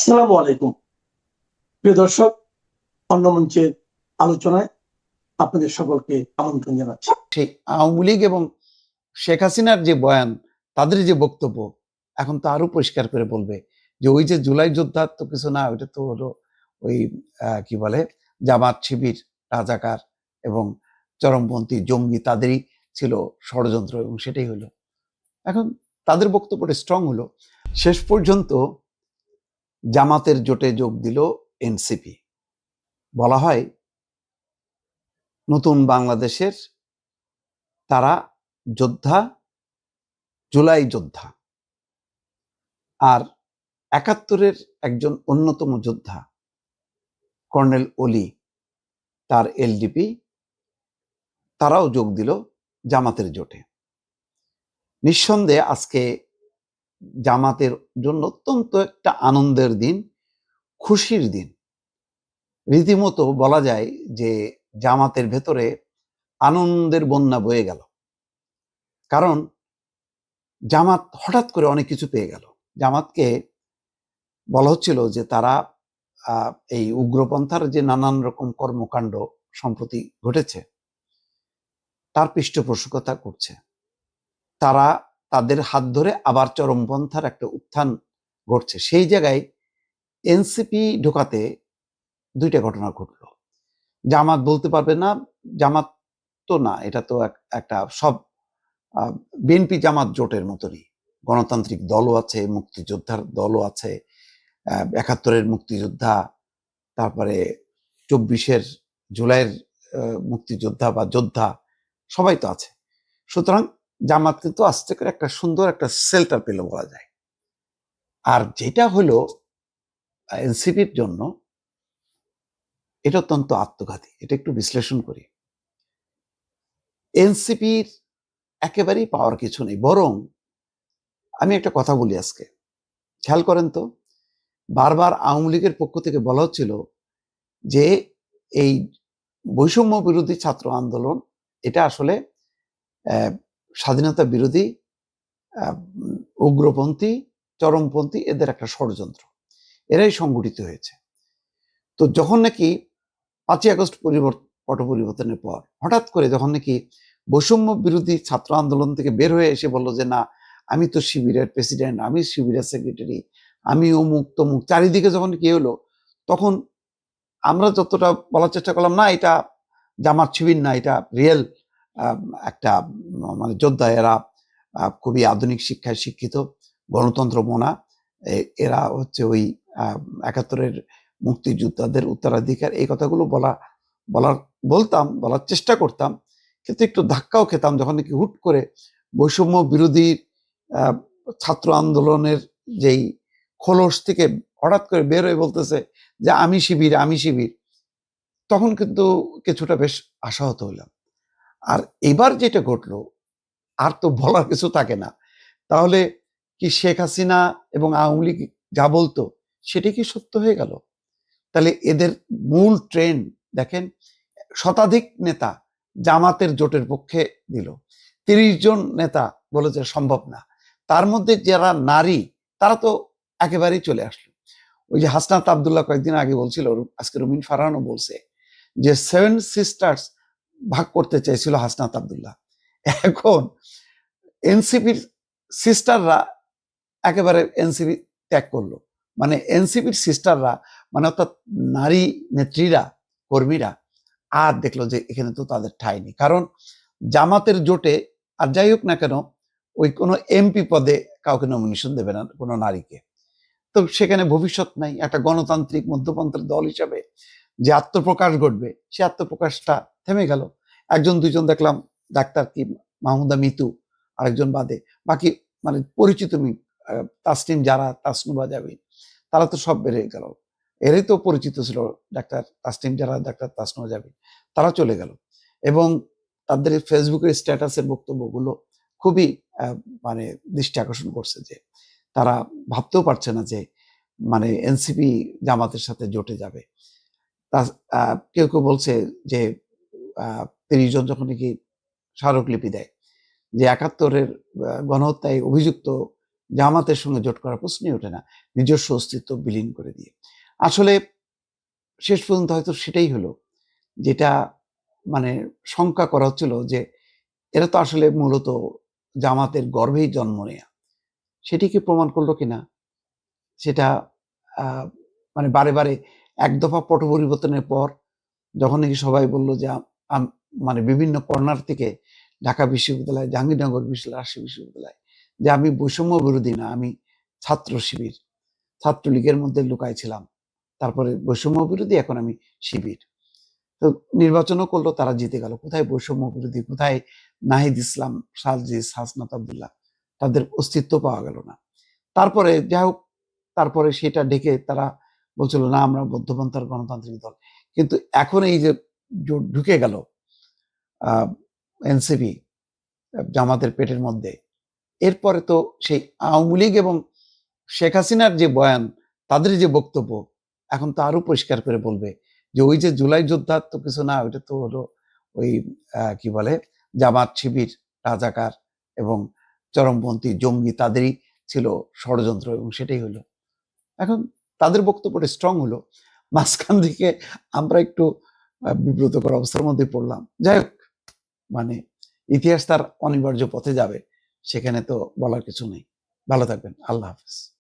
আসসালামু আলাইকুম। প্রিয় দর্শক, অন্য মঞ্চের আলোচনায় আপনাদের সকলকে আমন্ত্রণ জানাচ্ছি। ঠিক আওয়ামী লীগ এবং শেখ হাসিনার যে বয়ান, তাদের যে বক্তব্য, এখন তো আরও পরিষ্কার করে বলবে যে ওই যে জুলাই যোদ্ধা তো কিছু না, ওইটা তো হলো ওই কি বলে, জামাত শিবির, রাজাকার এবং চরমপন্থী জঙ্গি, তাদেরই ছিল ষড়যন্ত্র এবং সেটাই হলো। এখন তাদের বক্তব্যটা স্ট্রং হলো। শেষ পর্যন্ত জামাতের জোটে যোগ দিল এনসিপি। বলা হয়, নতুন বাংলাদেশের তারা যোদ্ধা, জুলাই যোদ্ধা। আর একাত্তরের একজন অন্যতম যোদ্ধা, কর্নেল অলি তার এলডিপি, তারাও যোগ দিল জামাতের জোটে। নিঃসন্দেহে আজকে জামাতের জন্য অত্যন্ত একটা আনন্দের দিন, খুশির দিন। রীতিমতো বলা যায় যে জামাতের ভেতরে আনন্দের বন্যা বয়ে গেল। কারণ জামাত হঠাৎ করে অনেক কিছু পেয়ে গেল। জামাতকে বলা হচ্ছিল যে তারা এই উগ্রপন্থার যে নানান রকম কর্মকাণ্ড সম্প্রতি ঘটেছে, তার পৃষ্ঠপোষকতা করছে। তারা তাদের হাত ধরে আবার চরমপন্থার একটা উত্থান ঘটছে। সেই জায়গায় এনসিপি ঢোকাতে দুইটা ঘটনা ঘটলো। জামাত বলতে পারবে না, জামাত তো না, এটা তো এক- একটা সব বিএনপি জামাত জোটের মতনই। গণতান্ত্রিক দলও আছে, মুক্তিযোদ্ধার দলও আছে একাত্তরের মুক্তিযোদ্ধা, তারপরে চব্বিশের জুলাইয়ের মুক্তিযোদ্ধা বা যোদ্ধা সবাই তো আছে। সুতরাং জামাত কিন্তু আস্তে করে একটা সুন্দর একটা সেল্টার পেল বলা যায়। আর যেটা হলো এনসিপির জন্য, এটা অত্যন্ত আত্মঘাতী। এটা একটু বিশ্লেষণ করি। এনসিপির একেবারেই পাওয়ার কিছু নেই, বরং আমি একটা কথা বলি আজকে। খেয়াল করেন তো, বারবার আওয়ামী লীগের পক্ষ থেকে বলা হচ্ছিল যে এই বৈষম্য বিরোধী ছাত্র আন্দোলন, এটা আসলে স্বাধীনতা বিরোধী উগ্রপন্থী, চরমপন্থী এদের একটা ষড়যন্ত্র। এরাই সংগঠিত হয়েছে। তো যখন নাকি পাঁচই আগস্ট পরিবর্তন পট পরিবর্তনের পর, হঠাৎ করে যখন নাকি বৈষম্য বিরোধী ছাত্র আন্দোলন থেকে বের হয়ে এসে বলল যে, না, আমি তো শিবিরের প্রেসিডেন্ট, আমি শিবিরের সেক্রেটারি, আমি অমুক তমুক। চারিদিকে যখন কি হলো, তখন আমরা যতটা বলার চেষ্টা করলাম, না, এটা জামাত শিবির না, এটা রিয়েল একটা মানে যোদ্ধা এরা খুবই আধুনিক শিক্ষায় শিক্ষিত, গণতন্ত্র মনা। এরা হচ্ছে ওই একাত্তরের মুক্তিযোদ্ধাদের উত্তরাধিকার। এই কথাগুলো বলা, বলার, বলতাম, বলার চেষ্টা করতাম, কিন্তু একটু ধাক্কাও খেতাম যখন নাকি হুট করে বৈষম্য বিরোধী ছাত্র আন্দোলনের যেই খোলস থেকে হঠাৎ করে বের হয়ে বলতেছে যে, আমি শিবির আমি শিবির। তখন কিন্তু কিছুটা বেশ আশাহত হলাম আর এবার যেটা ঘটলো, আর তো বলার কিছু থাকে না। তাহলে কি শেখ হাসিনা এবং আওয়ামী লীগ যা বলতো, সেটা কি সত্য হয়ে গেল? তাহলে এদের মূল ট্রেন্ড দেখেন, শতাধিক নেতা জামাতের জোটের পক্ষে দিল। তিরিশ জন নেতা বলে যে সম্ভব না। তার মধ্যে যারা নারী, তারা তো একেবারেই চলে আসলো। ওই যে হাসনাত আবদুল্লাহ কয়েকদিন আগে বলছিল, আজকে রুমিন ফারহানও বলছে যে সেভেন সিস্টার্স ভাগ করতে চাইছিল হাসনাত আবদুল্লাহ। এখন এনসিপির সিস্টাররা একেবারে এনসিপি ত্যাগ করল। মানে এনসিপির সিস্টাররা মানে অর্থাৎ নারী নেত্রীরা, কর্মীরা, আর দেখল যে এখানে তো তাদের ঠাঁই নেই। কারণ জামাতের জোটে, আর যাই হোক না কেন, ওই কোনো এমপি পদে কাউকে নমিনেশন দেবে না কোনো নারীকে। তো সেখানে ভবিষ্যৎ নাই। একটা গণতান্ত্রিক মধ্যপন্থের দল হিসাবে যে আত্মপ্রকাশ ঘটবে, সে আত্মপ্রকাশটা থেমে গেল। একজন দুজন দেখলাম, ডাক্তার কি, মাহমুদা মিতু, আরেকজন বাদে। বাকি মানে পরিচিত মি- তাসনিম যারা তাসনুবা যাবে তারা তো সব বেড়ে গেল। এরাই তো পরিচিত ছিল, ডাক্তার তাসনিম যারা, ডাক্তার তাসনুবা যাবে তারা চলে গেল। এবং তাদের ফেসবুকের স্ট্যাটাসের বক্তব্যগুলো খুবই মানে দৃষ্টি আকর্ষণ করছে যে, তারা ভাবতেও পারছে না যে মানে এনসিপি জামাতের সাথে জোটে যাবে। তা কেউ কেউ বলছে যে তিরিশ জন যখন নাকি স্মারকলিপি দেয়, যে একাত্তরের গণহত্যায় অভিযুক্ত জামাতের সঙ্গে জোট করার প্রশ্নই ওঠে না, নিজস্ব অস্তিত্ব বিলীন করে দিয়ে। আসলে শেষ পর্যন্ত হয়তো সেটাই হলো, যেটা মানে শঙ্কা করা হচ্ছিল যে এরা তো আসলে মূলত জামাতের গর্ভেই জন্ম নেয়া। সেটিকে প্রমাণ করল কিনা? সেটা মানে বারে বারে এক দফা পট পরিবর্তনের পর যখন নাকি সবাই বলল যে মানে বিভিন্ন কর্নার থেকে ঢাকা বিশ্ববিদ্যালয়, জাহাঙ্গীরনগর বিশ্ববিদ্যালয়, রাজশাহী বিশ্ববিদ্যালয়, যে আমি বৈষম্য বিরোধী না, আমি ছাত্র শিবির, ছাত্রলীগের মধ্যে লুকায় ছিলাম। তারপরে বৈষম্য বিরোধী, এখন আমি শিবির। তো নির্বাচনও করল, তারা জিতে গেল। কোথায় বৈষম্য বিরোধী, কোথায় নাহিদ ইসলাম, সালজিস, হাসনাত আবদুল্লাহ, তাদের অস্তিত্ব পাওয়া গেল না। তারপরে যাই হোক, তারপরে সেটা ডেকে তারা বলছিল, না, আমরা বৌদ্ধপন্থার গণতান্ত্রিক দল। কিন্তু এখন এই যে ঢুকে গেল এনসিপি, জামাতের পেটের মধ্যে। এরপরে তো সেই আওয়ামী লীগ এবং শেখ হাসিনার যে বয়ান, তাদের যে বক্তব্য, এখন তো আরও পরিষ্কার করে বলবে যে ওই যে জুলাই যোদ্ধার তো কিছু না, ওইটা তো হলো ওই কি বলে, জামাত শিবির, রাজাকার এবং চরমপন্থী জঙ্গি, তাদেরই ছিল ষড়যন্ত্র এবং সেটাই হলো। এখন তাদের বক্তব্যটা স্ট্রং হলো। মাঝখান থেকে আমরা একটু বিব্রতকর অবস্থার মধ্যে পড়লাম। যাই হোক মানে ইতিহাস তার অনিবার্য পথে যাবে, সেখানে তো বলার কিছু নেই। ভালো থাকবেন। আল্লাহ হাফিজ।